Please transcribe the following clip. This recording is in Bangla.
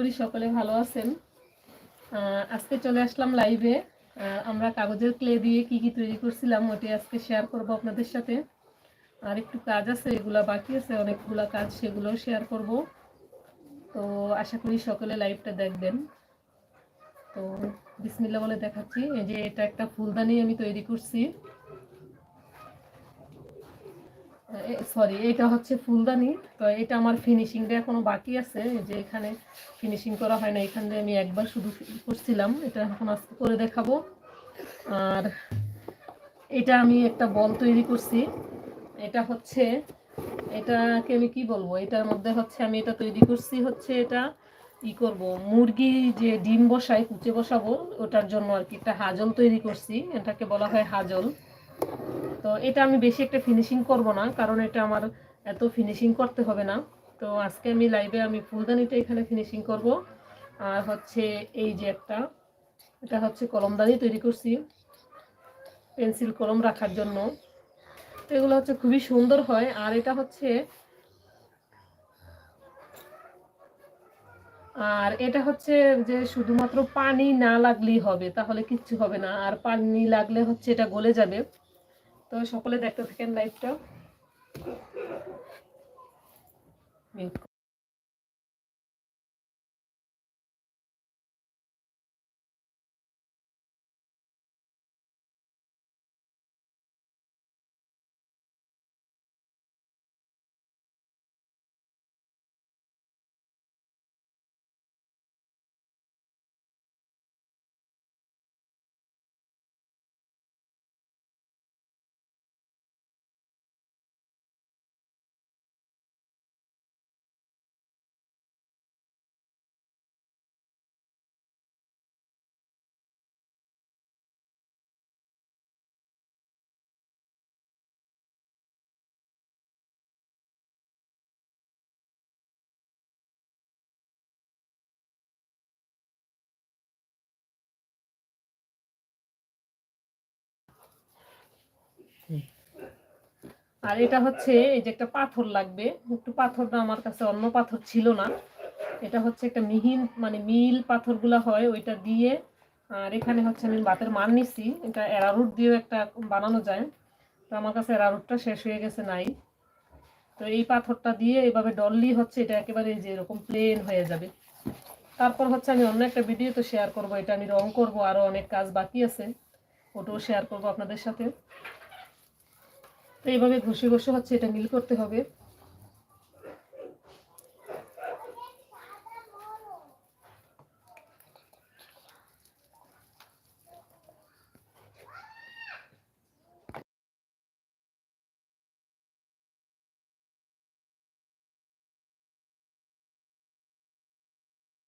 করি, সকলে ভালো আছেন। আজকে চলে আসলাম লাইভে আমরা কাগজের ক্লে দিয়ে কি কি তৈরি করছিলাম ওটি আজকে শেয়ার করব আপনাদের সাথে। আর একটু কাজ আছে, এগুলা বাকি আছে, অনেকগুলা কাজ সেগুলোও শেয়ার করব। তো আশা করি সকলে লাইভটা দেখবেন। তো বিসমিল্লা বলে দেখাচ্ছি, এই যে এটা একটা ফুলদানি আমি তৈরি করছি। সরি এটা হচ্ছে ফুলদানি। তো এটা আমার ফিনিশিংটা এখনও বাকি আছে। যে এখানে ফিনিশিং করা হয় না এখান দিয়ে আমি একবার শুধু করছিলাম। এটা এখন আজকে করে দেখাবো। আর এটা আমি একটা বল তৈরি করছি। এটা হচ্ছে, এটাকে আমি কি বলব? এটার মধ্যে হচ্ছে আমি এটা তৈরি করছি হচ্ছে এটা ই করব? মুরগি যে ডিম বসাই কুচে বসাবো, ওটার জন্য আর কি একটা হাজল তৈরি করছি। এটাকে বলা হয় হাজল। তো এটা আমি বেশি একটা ফিনিশিং করব না, কারণ এটা আমার এত ফিনিশিং করতে হবে না। তো আজকে আমি লাইভে আমি ফুলদানিটা এখানে ফিনিশিং করব। আর হচ্ছে এই যে একটা, এটা হচ্ছে কলমদানি তৈরি করছি, পেন্সিল কলম রাখার জন্য। তো এগুলো হচ্ছে খুবই সুন্দর হয়, আর এটা হচ্ছে, আর এটা হচ্ছে যে শুধুমাত্র পানি না লাগলেই হবে, তাহলে কিচ্ছু হবে না। আর পানি লাগলে হচ্ছে এটা গলে যাবে। তো সকলে দেখতে থাকেন লাইভটা আর এটা হচ্ছে, এই যে একটা পাথর লাগবে, একটু পাথরটা আমার কাছে অন্য পাথর ছিল না। এটা হচ্ছে একটা মিহিন মানে মিল পাথরগুলা হয়, ওইটা দিয়ে, আর এখানে হচ্ছে আমি বাতের মান নিছি। এটা এরারুট দিয়েও একটা বানানো যায়। তো আমার কাছে এরারুটটা শেষ হয়ে গেছে নাই। তো এই পাথরটা দিয়ে এইভাবে ডললি হচ্ছে, এটা একেবারে যে এরকম প্লেন হয়ে যাবে। তারপর হচ্ছে আমি অন্য একটা ভিডিও তো শেয়ার করব, এটা আমি রং করব আরও অনেক কাজ বাকি আছে। ওটাও শেয়ার করব আপনাদের সাথে। তো এইভাবে ঘষে ঘষে হচ্ছে এটা মিল করতে হবে।